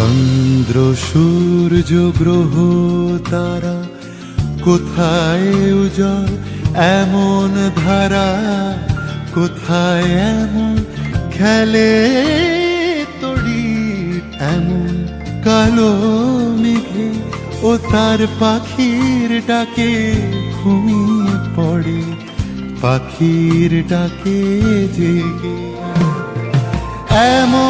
চন্দ্র, সূর্য, গ্রহ, তারা কোথায় উজল এমন ধারা কোথায় এমন? খেলে তড়ি এমন কালো মেঘে ও তার পাখির ডাকে ঘুমিয়ে পড়ে। পাখির ডাকে জেগে। এমন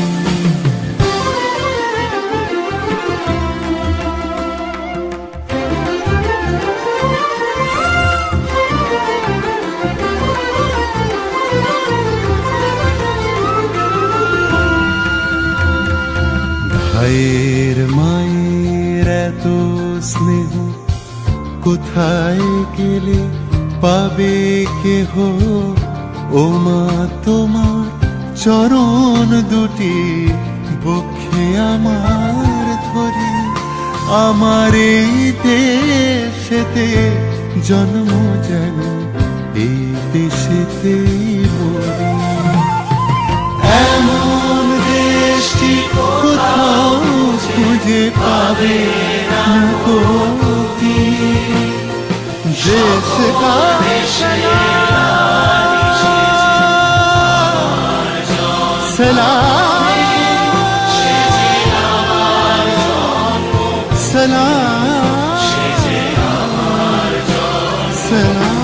এত স্নেহ কোথায় গেলে পাবে কেহ? ও মা, তোমার চরণ দুটি বক্ষে আমার ধরি। আমার এই দেশেতে জন্ম যেন, এই দেশেতেই মরি। এমন দেশটি কোথাও খুঁজে পাবে দেশ का सलाम सलाम सलाम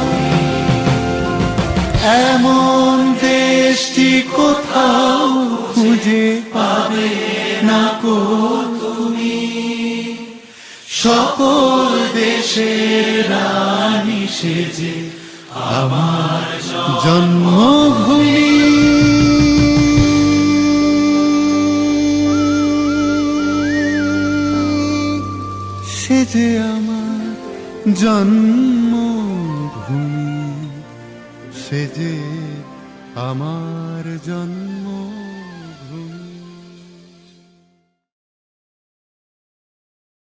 এমন দেশটি কোথাও খুঁজে পাবে না কো তুমি সকল দেশের রানী সেজে আমার জন্মভূমি। সেজে আমার জন্মভূমি সেজে আমার জন্ম